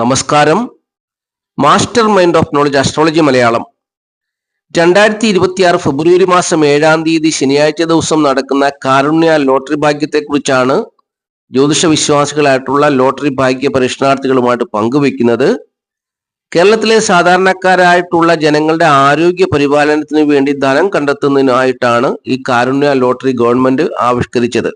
നമസ്കാരം. Master mind of knowledge astrology Malayalam. രണ്ടായിരത്തി ഇരുപത്തിയാറ് ഫെബ്രുവരി മാസം ഏഴാം തീയതി ശനിയാഴ്ച ദിവസം നടക്കുന്ന കാരുണ്യ ലോട്ടറി ഭാഗ്യത്തെക്കുറിച്ചാണ് ജ്യോതിഷ വിശ്വാസികളായിട്ടുള്ള ലോട്ടറി ഭാഗ്യ പരീക്ഷണാർത്ഥികളുമായിട്ട് പങ്കുവെക്കുന്നത്. കേരളത്തിലെ സാധാരണക്കാരായിട്ടുള്ള ജനങ്ങളുടെ ആരോഗ്യ പരിപാലനത്തിന് വേണ്ടി ധനം കണ്ടെത്തുന്നതിനായിട്ടാണ് ഈ കാരുണ്യ ലോട്ടറി ഗവൺമെന്റ് ആവിഷ്കരിച്ചത്.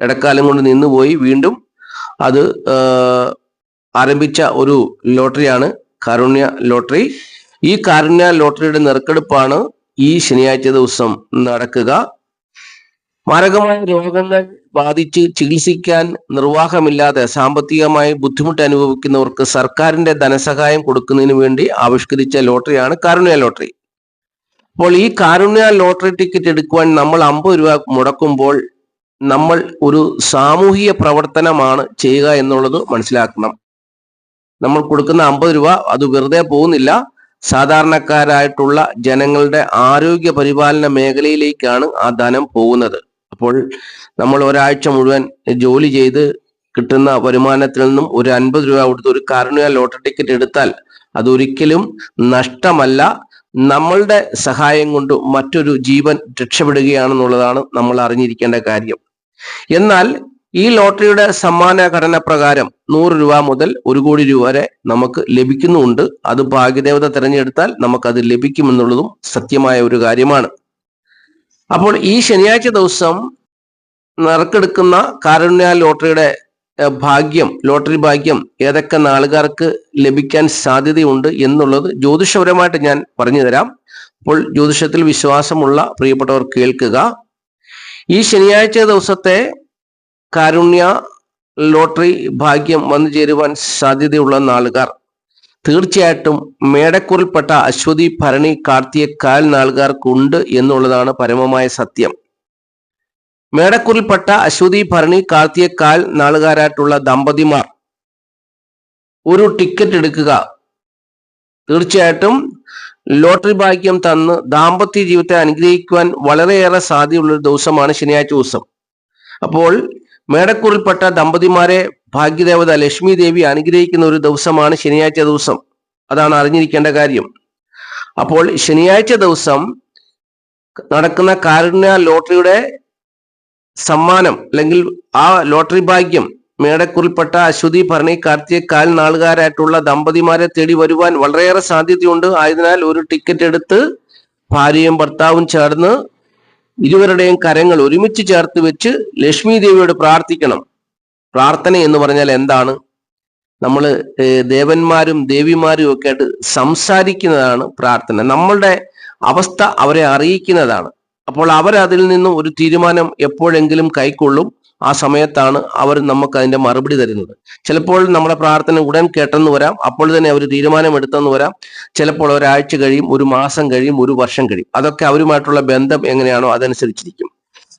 ഇടക്കാലം കൊണ്ട് നിന്നുപോയി വീണ്ടും അത് ആരംഭിച്ച ഒരു ലോട്ടറിയാണ് കാരുണ്യ ലോട്ടറി. ഈ കാരുണ്യ ലോട്ടറിയുടെ നെറുക്കെടുപ്പാണ് ഈ ശനിയാഴ്ച ദിവസം നടക്കുക. മാരകമായ രോഗങ്ങൾ ബാധിച്ച് ചികിത്സിക്കാൻ നിർവാഹമില്ലാതെ സാമ്പത്തികമായി ബുദ്ധിമുട്ട് അനുഭവിക്കുന്നവർക്ക് സർക്കാരിന്റെ ധനസഹായം കൊടുക്കുന്നതിന് വേണ്ടി ആവിഷ്കരിച്ച ലോട്ടറിയാണ് കാരുണ്യ ലോട്ടറി. അപ്പോൾ ഈ കാരുണ്യ ലോട്ടറി ടിക്കറ്റ് എടുക്കുവാൻ നമ്മൾ അമ്പത് രൂപ മുടക്കുമ്പോൾ നമ്മൾ ഒരു സാമൂഹിക പ്രവർത്തനമാണ് ചെയ്യുക എന്നുള്ളത് മനസ്സിലാക്കണം. നമ്മൾ കൊടുക്കുന്ന അമ്പത് രൂപ അത് വെറുതെ പോകുന്നില്ല. സാധാരണക്കാരായിട്ടുള്ള ജനങ്ങളുടെ ആരോഗ്യ പരിപാലന മേഖലയിലേക്കാണ് ആ ധനം പോകുന്നത്. അപ്പോൾ നമ്മൾ ഒരാഴ്ച മുഴുവൻ ജോലി ചെയ്ത് കിട്ടുന്ന വരുമാനത്തിൽ നിന്നും ഒരു അൻപത് രൂപ കൊടുത്ത് ഒരു കാരുണ്യ ലോട്ടറി ടിക്കറ്റ് എടുത്താൽ അതൊരിക്കലും നഷ്ടമല്ല. നമ്മളുടെ സഹായം കൊണ്ട് മറ്റൊരു ജീവൻ രക്ഷപ്പെടുകയാണെന്നുള്ളതാണ് നമ്മൾ അറിഞ്ഞിരിക്കേണ്ട കാര്യം. എന്നാൽ ഈ ലോട്ടറിയുടെ സമ്മാന ഘടന പ്രകാരം നൂറ് രൂപ മുതൽ ഒരു കോടി രൂപ വരെ നമുക്ക് ലഭിക്കുന്നുമുണ്ട് അത് ഭാഗ്യദേവത തിരഞ്ഞെടുത്താൽ നമുക്കത് ലഭിക്കുമെന്നുള്ളതും സത്യമായ ഒരു കാര്യമാണ്. അപ്പോൾ ഈ ശനിയാഴ്ച ദിവസം നറുക്കെടുക്കുന്ന കാരുണ്യ ലോട്ടറിയുടെ ഭാഗ്യം ലോട്ടറി ഭാഗ്യം ഏതൊക്കെ നാളുകാർക്ക് ലഭിക്കാൻ സാധ്യതയുണ്ട് എന്നുള്ളത് ജ്യോതിഷപരമായിട്ട് ഞാൻ പറഞ്ഞു തരാം അപ്പോൾ ജ്യോതിഷത്തിൽ വിശ്വാസമുള്ള പ്രിയപ്പെട്ടവർ കേൾക്കുക. ഈ ശനിയാഴ്ച ദിവസത്തെ കാരുണ്യ ലോട്ടറി ഭാഗ്യം വന്നു ചേരുവാൻ സാധ്യതയുള്ള നാളുകാർ. തീർച്ചയായിട്ടും മേടക്കൂറിൽപ്പെട്ട അശ്വതി ഭരണി കാർത്തിയ കാൽ നാളുകാർക്കുണ്ട് എന്നുള്ളതാണ് പരമമായ സത്യം. മേടക്കുറിൽപ്പെട്ട അശ്വതി ഭരണി കാർത്തിയ കാൽ നാളുകാരായിട്ടുള്ള ദമ്പതിമാർ ഒരു ടിക്കറ്റ് എടുക്കുക. തീർച്ചയായിട്ടും ലോട്ടറി ഭാഗ്യം തന്ന് ദാമ്പത്യ ജീവിതത്തെ അനുഗ്രഹിക്കുവാൻ വളരെയേറെ സാധ്യതയുള്ള ഒരു ദിവസമാണ് ശനിയാഴ്ച ദിവസം. അപ്പോൾ മേടക്കൂറിൽപ്പെട്ട ദമ്പതിമാരെ ഭാഗ്യദേവത ലക്ഷ്മി ദേവി അനുഗ്രഹിക്കുന്ന ഒരു ദിവസമാണ് ശനിയാഴ്ച ദിവസം. അതാണ് അറിഞ്ഞിരിക്കേണ്ട കാര്യം. അപ്പോൾ ശനിയാഴ്ച ദിവസം നടക്കുന്ന കാരുണ്യ ലോട്ടറിയുടെ സമ്മാനം അല്ലെങ്കിൽ ആ ലോട്ടറി ഭാഗ്യം മേടക്കുറിൽപ്പെട്ട അശ്വതി ഭരണി കാർത്തിയ കാൽ നാളുകാരായിട്ടുള്ള ദമ്പതിമാരെ തേടി വരുവാൻ വളരെയേറെ സാധ്യതയുണ്ട്. ആയതിനാൽ ഒരു ടിക്കറ്റ് എടുത്ത് ഭാര്യയും ഭർത്താവും ചേർന്ന് ഇരുവരുടെയും കരങ്ങൾ ഒരുമിച്ച് ചേർത്ത് വെച്ച് ലക്ഷ്മി ദേവിയോട് പ്രാർത്ഥിക്കണം. പ്രാർത്ഥന എന്ന് പറഞ്ഞാൽ എന്താണ്? നമ്മൾ ദേവന്മാരും ദേവിമാരും ഒക്കെ ആയിട്ട് സംസാരിക്കുന്നതാണ് പ്രാർത്ഥന. നമ്മളുടെ അവസ്ഥ അവരെ അറിയിക്കുന്നതാണ്. അപ്പോൾ അവരതിൽ നിന്നും ഒരു തീരുമാനം എപ്പോഴെങ്കിലും കൈക്കൊള്ളും. ആ സമയത്താണ് അവർ നമുക്ക് അതിന്റെ മറുപടി തരുന്നത്. ചിലപ്പോൾ നമ്മുടെ പ്രാർത്ഥന ഉടൻ കേട്ടെന്ന് വരാം. അപ്പോൾ തന്നെ അവർ തീരുമാനം എടുത്തെന്ന് വരാം. ചിലപ്പോൾ ഒരാഴ്ച കഴിയും ഒരു മാസം കഴിയും ഒരു വർഷം കഴിയും. അതൊക്കെ അവരുമായിട്ടുള്ള ബന്ധം എങ്ങനെയാണോ അതനുസരിച്ചിരിക്കും.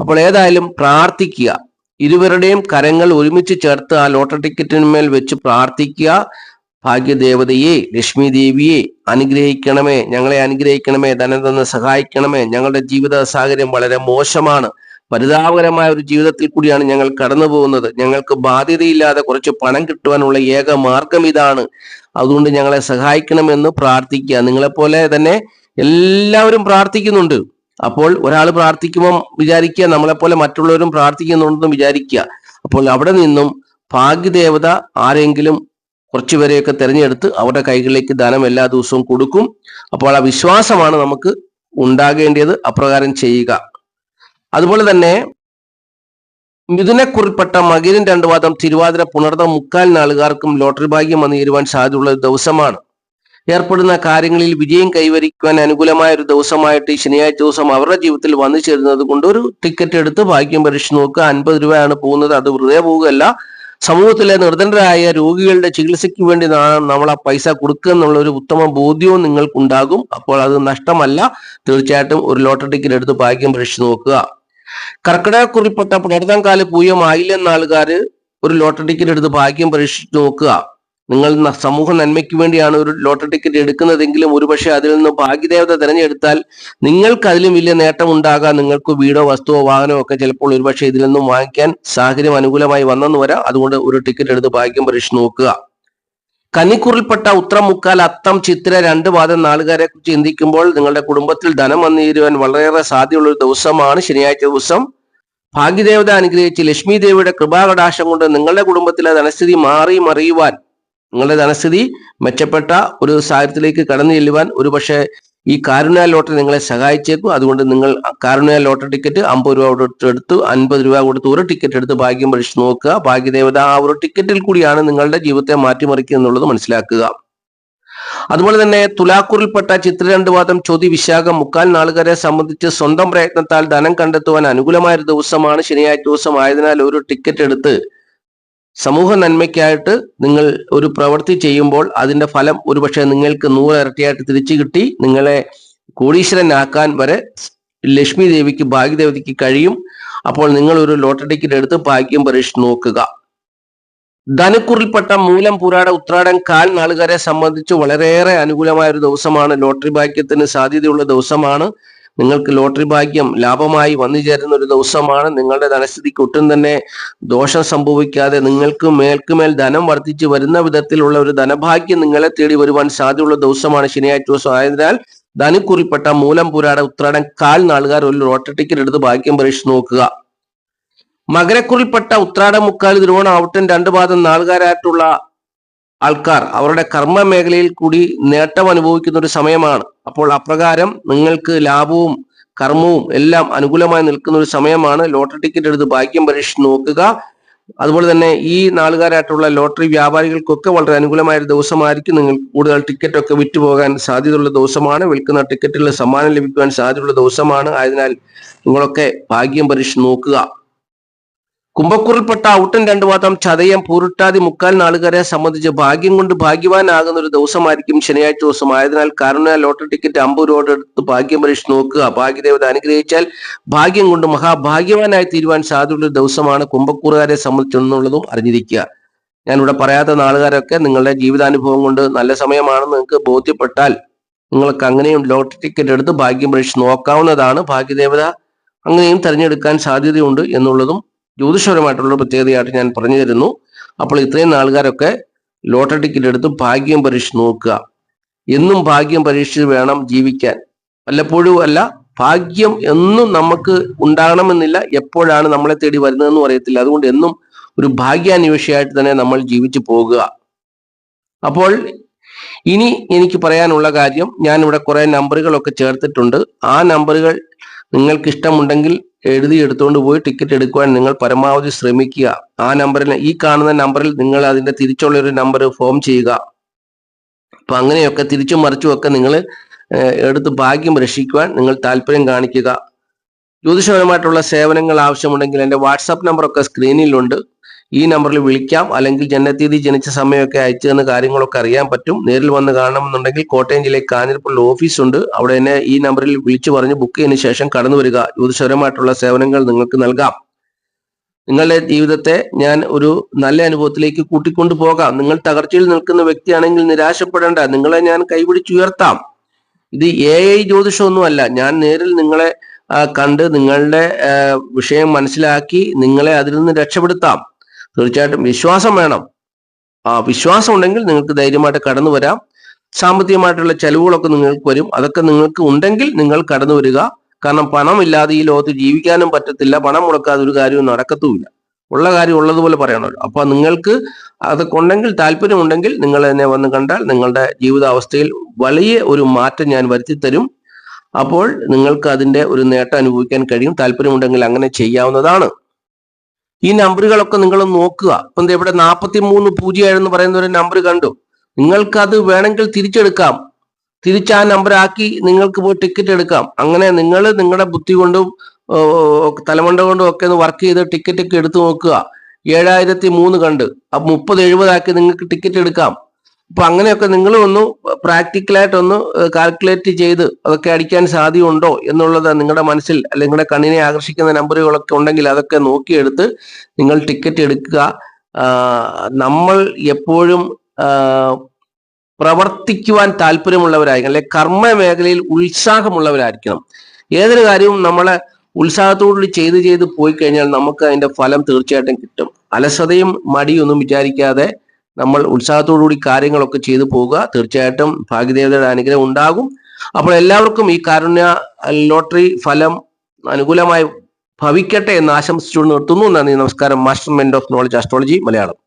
അപ്പോൾ ഏതായാലും പ്രാർത്ഥിക്കുക. ഇരുവരുടെയും കരങ്ങൾ ഒരുമിച്ച് ചേർത്ത് ആ ലോട്ടറി ടിക്കറ്റിന്മേൽ വെച്ച് പ്രാർത്ഥിക്കുക. ഭാഗ്യദേവതയെ ലക്ഷ്മി ദേവിയെ അനുഗ്രഹിക്കണമേ. ഞങ്ങളെ അനുഗ്രഹിക്കണമേ. ധനം തന്ന് സഹായിക്കണമേ. ഞങ്ങളുടെ ജീവിത സാഹചര്യം വളരെ മോശമാണ്. പരിതാപകരമായ ഒരു ജീവിതത്തിൽ കൂടിയാണ് ഞങ്ങൾ കടന്നു പോകുന്നത്. ഞങ്ങൾക്ക് ബാധ്യതയില്ലാതെ കുറച്ച് പണം കിട്ടുവാനുള്ള ഏക മാർഗം ഇതാണ്. അതുകൊണ്ട് ഞങ്ങളെ സഹായിക്കണമെന്ന് പ്രാർത്ഥിക്കുക. നിങ്ങളെപ്പോലെ തന്നെ എല്ലാവരും പ്രാർത്ഥിക്കുന്നുണ്ട്. അപ്പോൾ ഒരാൾ പ്രാർത്ഥിക്കുമ്പോൾ വിചാരിക്കുക നമ്മളെപ്പോലെ മറ്റുള്ളവരും പ്രാർത്ഥിക്കുന്നുണ്ടെന്ന് വിചാരിക്കുക. അപ്പോൾ അവിടെ നിന്നും ഭാഗ്യദേവത ആരെങ്കിലും കുറച്ചുപേരെയൊക്കെ തിരഞ്ഞെടുത്ത് അവരുടെ കൈകളിലേക്ക് ധനം എല്ലാ ദിവസവും കൊടുക്കും. അപ്പോൾ ആ വിശ്വാസമാണ് നമുക്ക് ഉണ്ടാകേണ്ടത്. അപ്രകാരം ചെയ്യുക. അതുപോലെ തന്നെ മിഥുനക്കുറിൽപ്പെട്ട മകരൻ രണ്ടു വാദം തിരുവാതിര പുണർന്ന മുക്കാൽ നാളുകാർക്കും ലോട്ടറി ഭാഗ്യം വന്നു സാധ്യതയുള്ള ഒരു ദിവസമാണ്. ഏർപ്പെടുന്ന കാര്യങ്ങളിൽ വിജയം കൈവരിക്കുവാൻ അനുകൂലമായ ഒരു ദിവസമായിട്ട് ഈ ശനിയാഴ്ച ദിവസം അവരുടെ ജീവിതത്തിൽ വന്നു ചേരുന്നത് കൊണ്ട് ഒരു ടിക്കറ്റ് എടുത്ത് ഭാഗ്യം പരീക്ഷിച്ച് നോക്കുക. അൻപത് രൂപയാണ് പോകുന്നത്. അത് വെറുതെ പോവുകയല്ല സമൂഹത്തിലെ നിർധനരായ രോഗികളുടെ ചികിത്സയ്ക്ക് വേണ്ടി നമ്മൾ ആ പൈസ കൊടുക്കുക എന്നുള്ള ഒരു ഉത്തമ ബോധ്യവും നിങ്ങൾക്കുണ്ടാകും. അപ്പോൾ അത് നഷ്ടമല്ല. തീർച്ചയായിട്ടും ഒരു ലോട്ടറി ടിക്കറ്റ് എടുത്ത് ഭാഗ്യം പരീക്ഷിച്ച് നോക്കുക. കർക്കിടകക്കുറിപ്പെട്ട പുണർത്താൻ കാല പൂയം ആയില്ലെന്ന ആൾക്കാര് ഒരു ലോട്ടറി ടിക്കറ്റ് എടുത്ത് ഭാഗ്യം പരീക്ഷിച്ച് നോക്കുക. നിങ്ങൾ സമൂഹ നന്മയ്ക്ക് വേണ്ടിയാണ് ഒരു ലോട്ടറി ടിക്കറ്റ് എടുക്കുന്നതെങ്കിലും ഒരുപക്ഷെ അതിൽ നിന്ന് ഭാഗ്യദേവത തിരഞ്ഞെടുത്താൽ നിങ്ങൾക്ക് അതിലും വലിയ നേട്ടം ഉണ്ടാകാം നിങ്ങൾക്ക് വീടോ വസ്തുവോ വാഹനമോ ഒക്കെ ചിലപ്പോൾ ഒരുപക്ഷെ ഇതിൽ നിന്നും വാങ്ങിക്കാൻ സാഹചര്യം അനുകൂലമായി വന്നെന്ന് വരാം. അതുകൊണ്ട് ഒരു ടിക്കറ്റ് എടുത്ത് ഭാഗ്യം പരീക്ഷിച്ച് നോക്കുക. കന്നിക്കുറിൽപ്പെട്ട ഉത്രം മുക്കാൽ അത്തം ചിത്ര രണ്ട് വാദം നാളുകാരെ കുറിച്ച് ചിന്തിക്കുമ്പോൾ നിങ്ങളുടെ കുടുംബത്തിൽ ധനം വന്നിരുവാൻ വളരെയേറെ സാധ്യതയുള്ള ഒരു ദിവസമാണ് ശനിയാഴ്ച ദിവസം. ഭാഗ്യദേവത അനുഗ്രഹിച്ച് ലക്ഷ്മി ദേവിയുടെ കൃപാകടാശം കൊണ്ട് നിങ്ങളുടെ കുടുംബത്തിലെ ധനസ്ഥിതി മാറി മറിയുവാൻ നിങ്ങളുടെ ധനസ്ഥിതി മെച്ചപ്പെട്ട ഒരു സാഹചര്യത്തിലേക്ക് കടന്നു ചെല്ലുവാൻ ഒരുപക്ഷെ ഈ കാരുണ്യ ലോട്ടറി നിങ്ങളെ സഹായിച്ചേക്കും. അതുകൊണ്ട് നിങ്ങൾ കാരുണ്യ ലോട്ടറി ടിക്കറ്റ് അമ്പത് രൂപ കൊടുത്ത് എടുത്ത് അൻപത് രൂപ കൊടുത്ത് ഒരു ടിക്കറ്റ് എടുത്ത് ഭാഗ്യം പഠിച്ചു നോക്കുക. ഭാഗ്യദേവത ആ ഒരു ടിക്കറ്റിൽ കൂടിയാണ് നിങ്ങളുടെ ജീവിതത്തെ മാറ്റിമറിക്കുക എന്നുള്ളത് മനസ്സിലാക്കുക. അതുപോലെ തന്നെ തുലാക്കൂറിൽപ്പെട്ട ചിത്ര രണ്ട് വാദം ചോതി വിശാഖം മുക്കാൽ നാളുകാരെ സംബന്ധിച്ച് സ്വന്തം പ്രയത്നത്താൽ ധനം കണ്ടെത്തുവാൻ അനുകൂലമായ ഒരു ദിവസമാണ് ശനിയാഴ്ച ദിവസം ആയതിനാൽ ഒരു ടിക്കറ്റ് എടുത്ത് സമൂഹ നന്മയ്ക്കായിട്ട് നിങ്ങൾ ഒരു പ്രവൃത്തി ചെയ്യുമ്പോൾ അതിന്റെ ഫലം ഒരുപക്ഷെ നിങ്ങൾക്ക് നൂറിരട്ടിയായിട്ട് തിരിച്ചു കിട്ടി. നിങ്ങളെ കോടീശ്വരനാക്കാൻ വരെ ലക്ഷ്മി ദേവിക്ക് ഭാഗ്യദേവതയ്ക്ക് കഴിയും. അപ്പോൾ നിങ്ങൾ ഒരു ലോട്ടറി ടിക്കറ്റ് എടുത്ത് ഭാഗ്യം പരീക്ഷ നോക്കുക. ധനുക്കുറിൽപ്പെട്ട മൂലം പുരാട ഉത്രാടം കാൽ നാളുകാരെ സംബന്ധിച്ച് വളരെയേറെ അനുകൂലമായ ഒരു ദിവസമാണ്. ലോട്ടറി ഭാഗ്യത്തിന് സാധ്യതയുള്ള ദിവസമാണ്. നിങ്ങൾക്ക് ലോട്ടറി ഭാഗ്യം ലാഭമായി വന്നു ചേരുന്ന ഒരു ദിവസമാണ് നിങ്ങളുടെ ധനസ്ഥിതിക്ക് ഒട്ടും തന്നെ ദോഷം സംഭവിക്കാതെ നിങ്ങൾക്ക് മേൽക്കുമേൽ ധനം വർദ്ധിച്ചു വരുന്ന വിധത്തിലുള്ള ഒരു ധനഭാഗ്യം നിങ്ങളെ തേടി വരുവാൻ സാധ്യതയുള്ള ദിവസമാണ് ശനിയാഴ്ച ദിവസം. ആയതിനാൽ ധനുക്കുറിപ്പെട്ട മൂലം പുരാട ഉത്രാടം കാൽ നാളുകാർ ഒരു ലോട്ടറി ടിക്കറ്റ് എടുത്ത് ഭാഗ്യം പരീക്ഷിച്ച് നോക്കുക. മകരക്കുറിൽപ്പെട്ട ഉത്രാട മുക്കാൽ തിരുവോണം ഔട്ടൻ രണ്ടു പാദം നാളുകാരായിട്ടുള്ള ആൾക്കാർ അവരുടെ കർമ്മ മേഖലയിൽ കൂടി നേട്ടം അനുഭവിക്കുന്ന ഒരു സമയമാണ്. അപ്പോൾ അപ്രകാരം നിങ്ങൾക്ക് ലാഭവും കർമ്മവും എല്ലാം അനുകൂലമായി നിൽക്കുന്ന ഒരു സമയമാണ്. ലോട്ടറി ടിക്കറ്റ് എടുത്ത് ഭാഗ്യം പരീക്ഷിച്ച് നോക്കുക. അതുപോലെ തന്നെ ഈ നാളുകാരായിട്ടുള്ള ലോട്ടറി വ്യാപാരികൾക്കൊക്കെ വളരെ അനുകൂലമായ ഒരു ദിവസമായിരിക്കും നിങ്ങൾ കൂടുതൽ ടിക്കറ്റ് ഒക്കെ വിറ്റുപോകാൻ സാധ്യതയുള്ള ദിവസമാണ്. വിൽക്കുന്ന ടിക്കറ്റുകൾ സമ്മാനം ലഭിക്കുവാൻ സാധ്യതയുള്ള ദിവസമാണ്. ആയതിനാൽ നിങ്ങളൊക്കെ ഭാഗ്യം പരീക്ഷിച്ച് നോക്കുക. കുംഭക്കുറിൽപ്പെട്ട ഔട്ടൻ രണ്ടു മാത്രം ചതയം പൂരുട്ടാതി മുക്കാൽ നാളുകാരെ സംബന്ധിച്ച് ഭാഗ്യം കൊണ്ട് ഭാഗ്യവാനാകുന്ന ഒരു ദിവസമായിരിക്കും ശനിയാഴ്ച ദിവസം. ആയതിനാൽ കാരുണ്യ ലോട്ടറി ടിക്കറ്റ് അമ്പത് രൂപ എടുത്ത് ഭാഗ്യം പരീക്ഷ നോക്കുക. ഭാഗ്യദേവത അനുഗ്രഹിച്ചാൽ ഭാഗ്യം കൊണ്ട് മഹാഭാഗ്യവാനായി തീരുവാൻ സാധ്യതയുള്ള ദിവസമാണ് കുംഭക്കൂറുകാരെ സംബന്ധിച്ചെന്നുള്ളതും അറിഞ്ഞിരിക്കുക. ഞാൻ ഇവിടെ പറയാത്ത നാളുകാരൊക്കെ നിങ്ങളുടെ ജീവിതാനുഭവം കൊണ്ട് നല്ല സമയമാണെന്ന് നിങ്ങൾക്ക് ബോധ്യപ്പെട്ടാൽ നിങ്ങൾക്ക് അങ്ങനെയും ലോട്ടറി ടിക്കറ്റ് എടുത്ത് ഭാഗ്യം പരീക്ഷ നോക്കാവുന്നതാണ് ഭാഗ്യദേവത. അങ്ങനെയും തിരഞ്ഞെടുക്കാൻ സാധ്യതയുണ്ട് എന്നുള്ളതും ജ്യോതിഷപരമായിട്ടുള്ള പ്രത്യേകതയായിട്ട് ഞാൻ പറഞ്ഞു തരുന്നു. അപ്പോൾ ഇത്രയും ആൾക്കാരൊക്കെ ലോട്ടറി ടിക്കറ്റ് എടുത്ത് ഭാഗ്യം പരീക്ഷിച്ച് നോക്കുക. എന്നും ഭാഗ്യം പരീക്ഷിച്ച് വേണം ജീവിക്കാൻ. വല്ലപ്പോഴും അല്ല ഭാഗ്യം എന്നും നമുക്ക് ഉണ്ടാകണമെന്നില്ല. എപ്പോഴാണ് നമ്മളെ തേടി വരുന്നതെന്നും അറിയത്തില്ല. അതുകൊണ്ട് എന്നും ഒരു ഭാഗ്യാന്വേഷിയായിട്ട് തന്നെ നമ്മൾ ജീവിച്ചു പോകുക. അപ്പോൾ ഇനി എനിക്ക് പറയാനുള്ള കാര്യം ഞാൻ ഇവിടെ കുറെ നമ്പറുകളൊക്കെ ചേർത്തിട്ടുണ്ട്. ആ നമ്പറുകൾ നിങ്ങൾക്ക് ഇഷ്ടമുണ്ടെങ്കിൽ എഴുതി എടുത്തുകൊണ്ട് പോയി ടിക്കറ്റ് എടുക്കുവാൻ നിങ്ങൾ പരമാവധി ശ്രമിക്കുക. ആ നമ്പറിൽ ഈ കാണുന്ന നമ്പറിൽ നിങ്ങൾ അതിന്റെ തിരിച്ചുള്ള ഒരു നമ്പർ ഫോം ചെയ്യുക. അപ്പൊ അങ്ങനെയൊക്കെ തിരിച്ചും മറിച്ചും ഒക്കെ നിങ്ങൾ എടുത്ത് ഭാഗ്യം രക്ഷിക്കുവാൻ നിങ്ങൾ താല്പര്യം കാണിക്കുക. ജ്യോതിഷപരമായിട്ടുള്ള സേവനങ്ങൾ ആവശ്യമുണ്ടെങ്കിൽ എന്റെ വാട്സാപ്പ് നമ്പറൊക്കെ സ്ക്രീനിലുണ്ട് ഈ നമ്പറിൽ വിളിക്കാം. അല്ലെങ്കിൽ ജനനത്തീയതി ജനിച്ച സമയമൊക്കെ അയച്ചു തന്ന കാര്യങ്ങളൊക്കെ അറിയാൻ പറ്റും. നേരിൽ വന്ന് കാണണമെന്നുണ്ടെങ്കിൽ കോട്ടയം ജില്ലയിൽ കാഞ്ഞിരപ്പള്ളി ഓഫീസുണ്ട്. അവിടെ തന്നെ ഈ നമ്പറിൽ വിളിച്ചു പറഞ്ഞ് ബുക്ക് ചെയ്തതിനു ശേഷം കടന്നു വരിക. ജ്യോതിഷപരമായിട്ടുള്ള സേവനങ്ങൾ നിങ്ങൾക്ക് നൽകാം. നിങ്ങളുടെ ജീവിതത്തെ ഞാൻ ഒരു നല്ല അനുഭവത്തിലേക്ക് കൂട്ടിക്കൊണ്ടു പോകാം. നിങ്ങൾ തകർച്ചയിൽ നിൽക്കുന്ന വ്യക്തിയാണെങ്കിൽ നിരാശപ്പെടേണ്ട. നിങ്ങളെ ഞാൻ കൈപിടിച്ചുയർത്താം. ഇത് എ ഐ ജ്യോതിഷമൊന്നുമല്ല. ഞാൻ നേരിൽ നിങ്ങളെ കണ്ട് നിങ്ങളുടെ വിഷയം മനസ്സിലാക്കി നിങ്ങളെ അതിൽ നിന്ന് രക്ഷപ്പെടുത്താം. തീർച്ചയായിട്ടും വിശ്വാസം വേണം. ആ വിശ്വാസം ഉണ്ടെങ്കിൽ നിങ്ങൾക്ക് ധൈര്യമായിട്ട് കടന്നു വരാം. സാമ്പത്തികമായിട്ടുള്ള ചെലവുകളൊക്കെ നിങ്ങൾക്ക് വരും. അതൊക്കെ നിങ്ങൾക്ക് ഉണ്ടെങ്കിൽ നിങ്ങൾ കടന്നു വരിക. കാരണം പണമില്ലാതെ ഈ ലോകത്ത് ജീവിക്കാനും പറ്റത്തില്ല. പണം മുടക്കാതെ ഒരു കാര്യവും നടക്കത്തുമില്ല. ഉള്ള കാര്യം ഉള്ളതുപോലെ പറയണമല്ലോ. അപ്പൊ നിങ്ങൾക്ക് അതൊക്കെ ഉണ്ടെങ്കിൽ താല്പര്യമുണ്ടെങ്കിൽ നിങ്ങൾ എന്നെ വന്ന് കണ്ടാൽ നിങ്ങളുടെ ജീവിതാവസ്ഥയിൽ വലിയ ഒരു മാറ്റം ഞാൻ വരുത്തി തരും അപ്പോൾ നിങ്ങൾക്ക് അതിന്റെ ഒരു നേട്ടം അനുഭവിക്കാൻ കഴിയും. താല്പര്യമുണ്ടെങ്കിൽ അങ്ങനെ ചെയ്യാവുന്നതാണ്. ഈ നമ്പറുകളൊക്കെ നിങ്ങൾ നോക്കുക. ഇപ്പം ഇവിടെ നാൽപ്പത്തി മൂന്ന് പൂജ്യം എന്ന് പറയുന്ന ഒരു നമ്പർ കണ്ടു. നിങ്ങൾക്ക് അത് വേണമെങ്കിൽ തിരിച്ചെടുക്കാം. തിരിച്ച് ആ നമ്പർ ആക്കി നിങ്ങൾക്ക് പോയി ടിക്കറ്റ് എടുക്കാം. അങ്ങനെ നിങ്ങൾ നിങ്ങളുടെ ബുദ്ധി കൊണ്ടും തലമുണ്ട കൊണ്ടും ഒക്കെ ഒന്ന് വർക്ക് ചെയ്ത് ടിക്കറ്റ് ഒക്കെ എടുത്തു നോക്കുക. ഏഴായിരത്തി മൂന്ന് കണ്ട് മുപ്പത് എഴുപതാക്കി നിങ്ങൾക്ക് ടിക്കറ്റ് എടുക്കാം. അപ്പൊ അങ്ങനെയൊക്കെ നിങ്ങൾ ഒന്ന് പ്രാക്ടിക്കലായിട്ടൊന്ന് കാൽക്കുലേറ്റ് ചെയ്ത് അതൊക്കെ അടിക്കാൻ സാധ്യമുണ്ടോ എന്നുള്ളത് നിങ്ങളുടെ മനസ്സിൽ അല്ലെങ്കിൽ നിങ്ങളുടെ കണ്ണിനെ ആകർഷിക്കുന്ന നമ്പറുകളൊക്കെ ഉണ്ടെങ്കിൽ അതൊക്കെ നോക്കിയെടുത്ത് നിങ്ങൾ ടിക്കറ്റ് എടുക്കുക. നമ്മൾ എപ്പോഴും പ്രവർത്തിക്കുവാൻ താല്പര്യമുള്ളവരായിരിക്കണം അല്ലെ കർമ്മ മേഖലയിൽ ഉത്സാഹമുള്ളവരായിരിക്കണം. ഏതൊരു കാര്യവും നമ്മളെ ഉത്സാഹത്തോടുകൂടി ചെയ്ത് ചെയ്ത് പോയി കഴിഞ്ഞാൽ നമുക്ക് അതിന്റെ ഫലം തീർച്ചയായിട്ടും കിട്ടും. അലസതയും മടിയൊന്നും വിചാരിക്കാതെ നമ്മൾ ഉത്സാഹത്തോടുകൂടി കാര്യങ്ങളൊക്കെ ചെയ്തു പോവുക തീർച്ചയായിട്ടും ഭാഗ്യദേവതയുടെ അനുഗ്രഹം ഉണ്ടാകും. അപ്പോൾ എല്ലാവർക്കും ഈ കാരുണ്യ ലോട്ടറി ഫലം അനുകൂലമായി ഭവിക്കട്ടെ എന്ന് ആശംസിച്ചുകൊണ്ട് നിർത്തുന്നു. നന്ദി നമസ്കാരം. Master mind of knowledge astrology Malayalam.